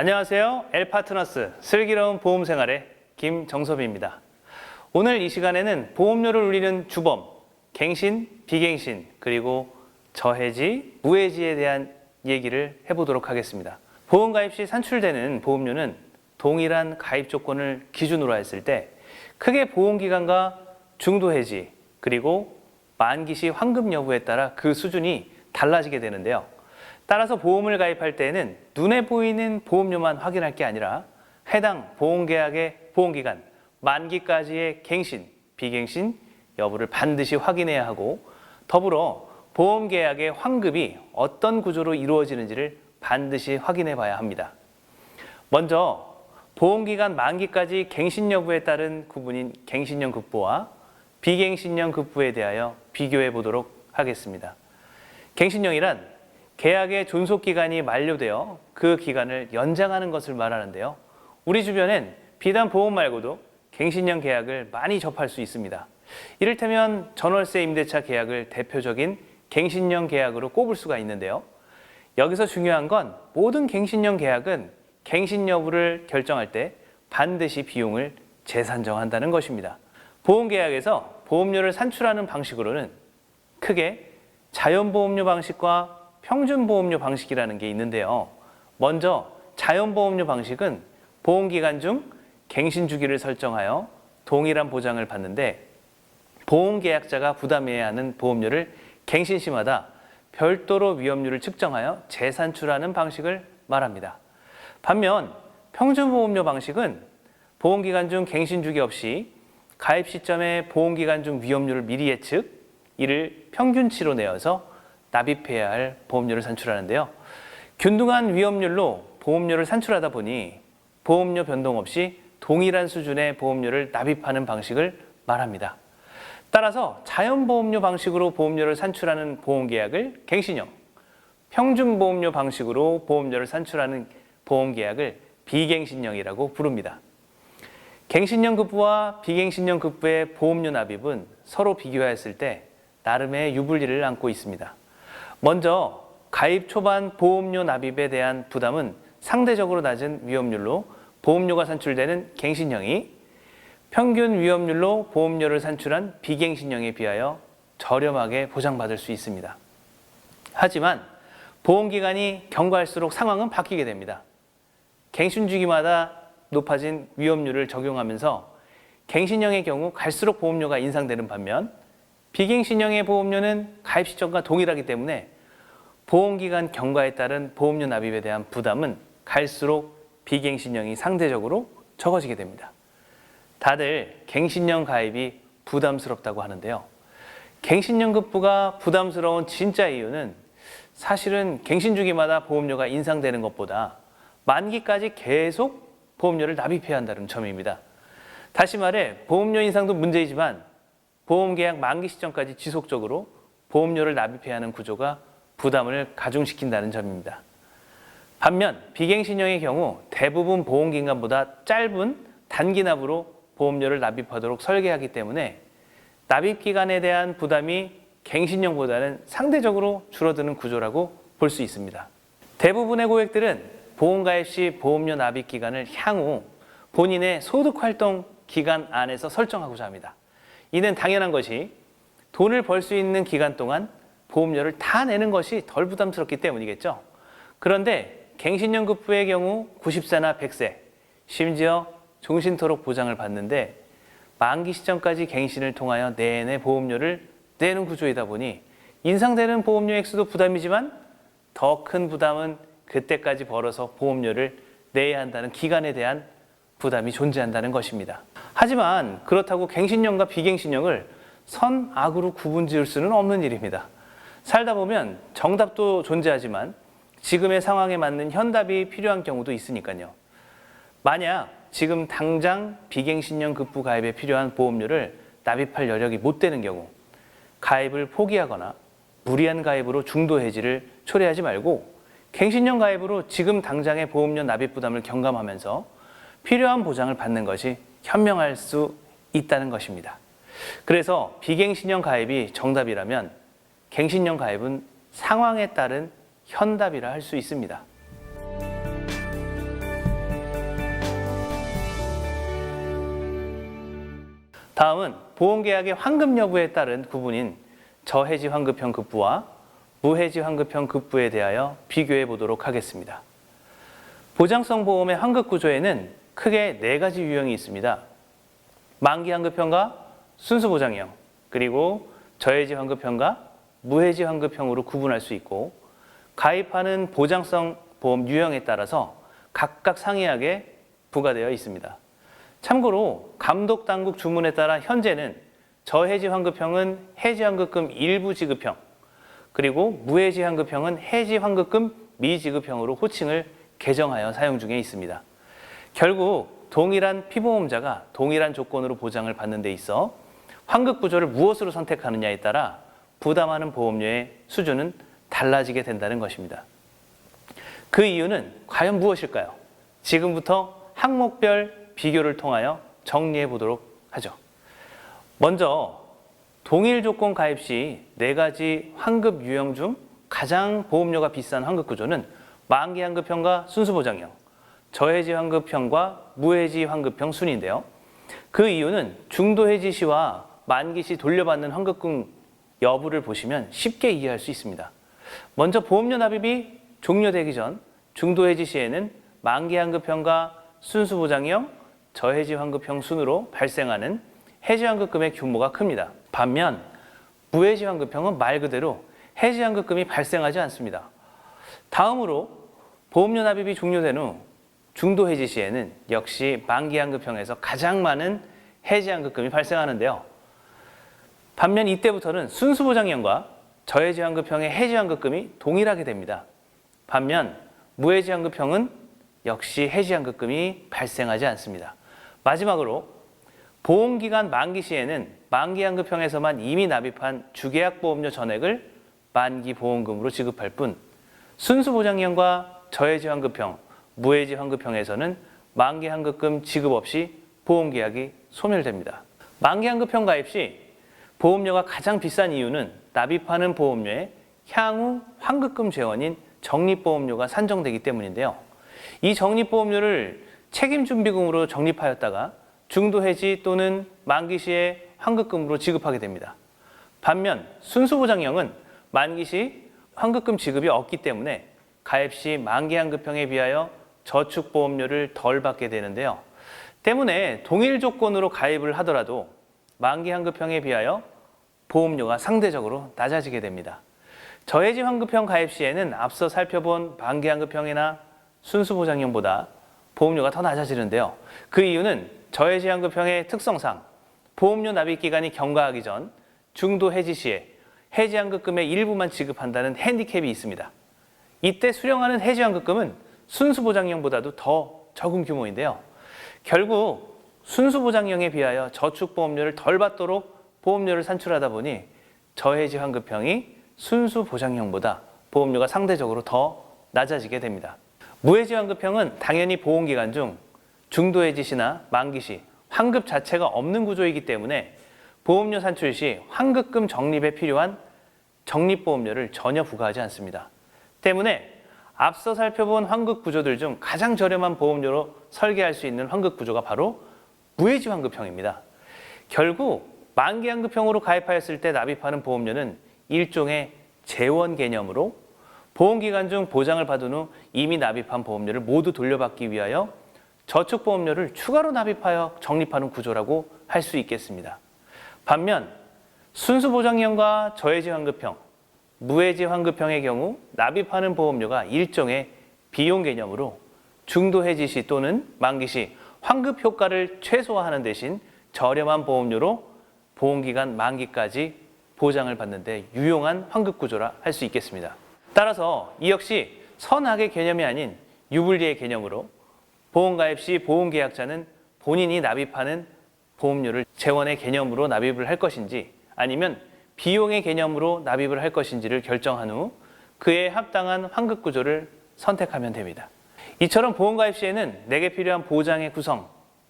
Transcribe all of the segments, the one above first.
안녕하세요. 엘파트너스 슬기로운 보험 생활의 김정섭입니다. 오늘 이 시간에는 보험료를 울리는 주범, 갱신, 비갱신, 그리고 저해지, 무해지에 대한 얘기를 해보도록 하겠습니다. 보험 가입 시 산출되는 보험료는 동일한 가입 조건을 기준으로 했을 때 크게 보험 기간과 중도 해지, 그리고 만기 시 환급 여부에 따라 그 수준이 달라지게 되는데요. 따라서 보험을 가입할 때에는 눈에 보이는 보험료만 확인할 게 아니라 해당 보험계약의 보험기간, 만기까지의 갱신, 비갱신 여부를 반드시 확인해야 하고 더불어 보험계약의 환급이 어떤 구조로 이루어지는지를 반드시 확인해 봐야 합니다. 먼저 보험기간 만기까지 갱신 여부에 따른 구분인 갱신형 급부와 비갱신형 급부에 대하여 비교해 보도록 하겠습니다. 갱신형이란 계약의 존속 기간이 만료되어 그 기간을 연장하는 것을 말하는데요. 우리 주변엔 비단 보험 말고도 갱신형 계약을 많이 접할 수 있습니다. 이를테면 전월세 임대차 계약을 대표적인 갱신형 계약으로 꼽을 수가 있는데요. 여기서 중요한 건 모든 갱신형 계약은 갱신 여부를 결정할 때 반드시 비용을 재산정한다는 것입니다. 보험 계약에서 보험료를 산출하는 방식으로는 크게 자연보험료 방식과 평균 보험료 방식이라는 게 있는데요. 먼저 자연 보험료 방식은 보험 기간 중 갱신 주기를 설정하여 동일한 보장을 받는데 보험 계약자가 부담해야 하는 보험료를 갱신 시마다 별도로 위험률을 측정하여 재산출하는 방식을 말합니다. 반면 평균 보험료 방식은 보험 기간 중 갱신 주기 없이 가입 시점에 보험 기간 중 위험률을 미리 예측, 이를 평균치로 내어서 납입해야 할 보험료를 산출하는데요. 균등한 위험률로 보험료를 산출하다 보니 보험료 변동 없이 동일한 수준의 보험료를 납입하는 방식을 말합니다. 따라서 자연보험료 방식으로 보험료를 산출하는 보험계약을 갱신형, 평균보험료 방식으로 보험료를 산출하는 보험계약을 비갱신형이라고 부릅니다. 갱신형 급부와 비갱신형 급부의 보험료 납입은 서로 비교했을 때 나름의 유불리를 안고 있습니다. 먼저 가입 초반 보험료 납입에 대한 부담은 상대적으로 낮은 위험률로 보험료가 산출되는 갱신형이 평균 위험률로 보험료를 산출한 비갱신형에 비하여 저렴하게 보장받을 수 있습니다. 하지만 보험기간이 경과할수록 상황은 바뀌게 됩니다. 갱신 주기마다 높아진 위험률을 적용하면서 갱신형의 경우 갈수록 보험료가 인상되는 반면 비갱 신형의 보험료는 가입 시점과 동일하기 때문에 보험기간 경과에 따른 보험료 납입에 대한 부담은 갈수록 비갱 신형이 상대적으로 적어지게 됩니다. 다들 갱신형 가입이 부담스럽다고 하는데요. 갱신형 급부가 부담스러운 진짜 이유는 사실은 갱신 주기마다 보험료가 인상되는 것보다 만기까지 계속 보험료를 납입해야 한다는 점입니다. 다시 말해 보험료 인상도 문제이지만 보험 계약 만기 시점까지 지속적으로 보험료를 납입해야 하는 구조가 부담을 가중시킨다는 점입니다. 반면 비갱신형의 경우 대부분 보험 기간보다 짧은 단기 납으로 보험료를 납입하도록 설계하기 때문에 납입 기간에 대한 부담이 갱신형보다는 상대적으로 줄어드는 구조라고 볼 수 있습니다. 대부분의 고객들은 보험 가입 시 보험료 납입 기간을 향후 본인의 소득 활동 기간 안에서 설정하고자 합니다. 이는 당연한 것이 돈을 벌 수 있는 기간 동안 보험료를 다 내는 것이 덜 부담스럽기 때문이겠죠. 그런데 갱신형 급부의 경우 90세나 100세, 심지어 종신토록 보장을 받는데 만기 시점까지 갱신을 통하여 내내 보험료를 내는 구조이다 보니 인상되는 보험료 액수도 부담이지만 더 큰 부담은 그때까지 벌어서 보험료를 내야 한다는 기간에 대한 부담이 존재한다는 것입니다. 하지만 그렇다고 갱신형과 비갱신형을 선악으로 구분 지을 수는 없는 일입니다. 살다 보면 정답도 존재하지만 지금의 상황에 맞는 현답이 필요한 경우도 있으니까요. 만약 지금 당장 비갱신형 급부 가입에 필요한 보험료를 납입할 여력이 못 되는 경우 가입을 포기하거나 무리한 가입으로 중도 해지를 초래하지 말고 갱신형 가입으로 지금 당장의 보험료 납입 부담을 경감하면서 필요한 보장을 받는 것이 현명할 수 있다는 것입니다. 그래서 비갱신형 가입이 정답이라면 갱신형 가입은 상황에 따른 현답이라 할 수 있습니다. 다음은 보험계약의 환급 여부에 따른 구분인 저해지 환급형 급부와 무해지 환급형 급부에 대하여 비교해 보도록 하겠습니다. 보장성 보험의 환급 구조에는 크게 네 가지 유형이 있습니다. 만기 환급형과 순수 보장형, 그리고 저해지 환급형과 무해지 환급형으로 구분할 수 있고 가입하는 보장성 보험 유형에 따라서 각각 상이하게 부과되어 있습니다. 참고로 감독 당국 주문에 따라 현재는 저해지 환급형은 해지 환급금 일부 지급형, 그리고 무해지 환급형은 해지 환급금 미지급형으로 호칭을 개정하여 사용 중에 있습니다. 결국 동일한 피보험자가 동일한 조건으로 보장을 받는 데 있어 환급 구조를 무엇으로 선택하느냐에 따라 부담하는 보험료의 수준은 달라지게 된다는 것입니다. 그 이유는 과연 무엇일까요? 지금부터 항목별 비교를 통하여 정리해 보도록 하죠. 먼저 동일 조건 가입 시 네 가지 환급 유형 중 가장 보험료가 비싼 환급 구조는 만기 환급형과 순수 보장형, 저해지 환급형과 무해지 환급형 순인데요. 그 이유는 중도 해지 시와 만기 시 돌려받는 환급금 여부를 보시면 쉽게 이해할 수 있습니다. 먼저 보험료 납입이 종료되기 전 중도 해지 시에는 만기 환급형과 순수 보장형, 저해지 환급형 순으로 발생하는 해지 환급금의 규모가 큽니다. 반면 무해지 환급형은 말 그대로 해지 환급금이 발생하지 않습니다. 다음으로 보험료 납입이 종료된 후 중도 해지 시에는 역시 만기 환급형에서 가장 많은 해지 환급금이 발생하는데요. 반면 이때부터는 순수 보장형과 저해지 환급형의 해지 환급금이 동일하게 됩니다. 반면 무해지 환급형은 역시 해지 환급금이 발생하지 않습니다. 마지막으로 보험기간 만기 시에는 만기 환급형에서만 이미 납입한 주계약 보험료 전액을 만기 보험금으로 지급할 뿐 순수 보장형과 저해지 환급형, 무해지 환급형에서는 만기 환급금 지급 없이 보험 계약이 소멸됩니다. 만기 환급형 가입 시 보험료가 가장 비싼 이유는 납입하는 보험료의 향후 환급금 재원인 적립보험료가 산정되기 때문인데요. 이 적립보험료를 책임준비금으로 적립하였다가 중도 해지 또는 만기 시에 환급금으로 지급하게 됩니다. 반면 순수보장형은 만기 시 환급금 지급이 없기 때문에 가입 시 만기 환급형에 비하여 저축보험료를 덜 받게 되는데요. 때문에 동일 조건으로 가입을 하더라도 만기 환급형에 비하여 보험료가 상대적으로 낮아지게 됩니다. 저해지 환급형 가입 시에는 앞서 살펴본 만기 환급형이나 순수 보장형보다 보험료가 더 낮아지는데요. 그 이유는 저해지 환급형의 특성상 보험료 납입 기간이 경과하기 전 중도 해지 시에 해지 환급금의 일부만 지급한다는 핸디캡이 있습니다. 이때 수령하는 해지 환급금은 순수 보장형보다도 더 적은 규모인데요. 결국 순수 보장형에 비하여 저축 보험료를 덜 받도록 보험료를 산출하다 보니 저해지 환급형이 순수 보장형보다 보험료가 상대적으로 더 낮아지게 됩니다. 무해지 환급형은 당연히 보험 기간 중 중도 해지 시나 만기 시 환급 자체가 없는 구조이기 때문에 보험료 산출 시 환급금 적립에 필요한 적립보험료를 전혀 부과하지 않습니다. 때문에 앞서 살펴본 환급 구조들 중 가장 저렴한 보험료로 설계할 수 있는 환급 구조가 바로 무해지 환급형입니다. 결국 만기 환급형으로 가입하였을 때 납입하는 보험료는 일종의 재원 개념으로 보험 기간 중 보장을 받은 후 이미 납입한 보험료를 모두 돌려받기 위하여 저축 보험료를 추가로 납입하여 적립하는 구조라고 할 수 있겠습니다. 반면 순수 보장형과 저해지 환급형, 무해지 환급형의 경우 납입하는 보험료가 일종의 비용 개념으로 중도 해지 시 또는 만기 시 환급 효과를 최소화하는 대신 저렴한 보험료로 보험기간 만기까지 보장을 받는데 유용한 환급 구조라 할 수 있겠습니다. 따라서 이 역시 선악의 개념이 아닌 유불리의 개념으로 보험가입 시 보험계약자는 본인이 납입하는 보험료를 재원의 개념으로 납입을 할 것인지 아니면 비용의 개념으로 납입을 할 것인지를 결정한 후 그에 합당한 환급 구조를 선택하면 됩니다. 이처럼 보험가입 시에는 내게 필요한 보장의 구성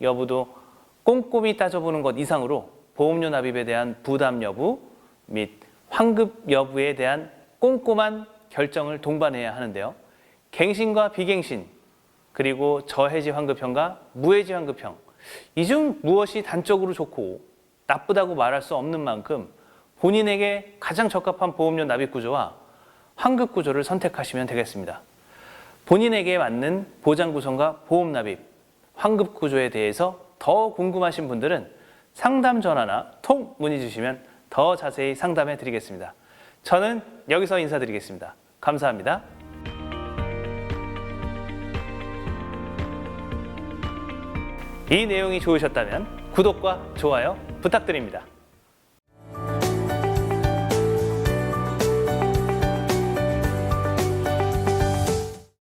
여부도 꼼꼼히 따져보는 것 이상으로 보험료 납입에 대한 부담 여부 및 환급 여부에 대한 꼼꼼한 결정을 동반해야 하는데요. 갱신과 비갱신 그리고 저해지 환급형과 무해지 환급형 이 중 무엇이 단적으로 좋고 나쁘다고 말할 수 없는 만큼 본인에게 가장 적합한 보험료 납입 구조와 환급 구조를 선택하시면 되겠습니다. 본인에게 맞는 보장 구성과 보험 납입, 환급 구조에 대해서 더 궁금하신 분들은 상담 전화나 톡 문의 주시면 더 자세히 상담해 드리겠습니다. 저는 여기서 인사드리겠습니다. 감사합니다. 이 내용이 좋으셨다면 구독과 좋아요 부탁드립니다.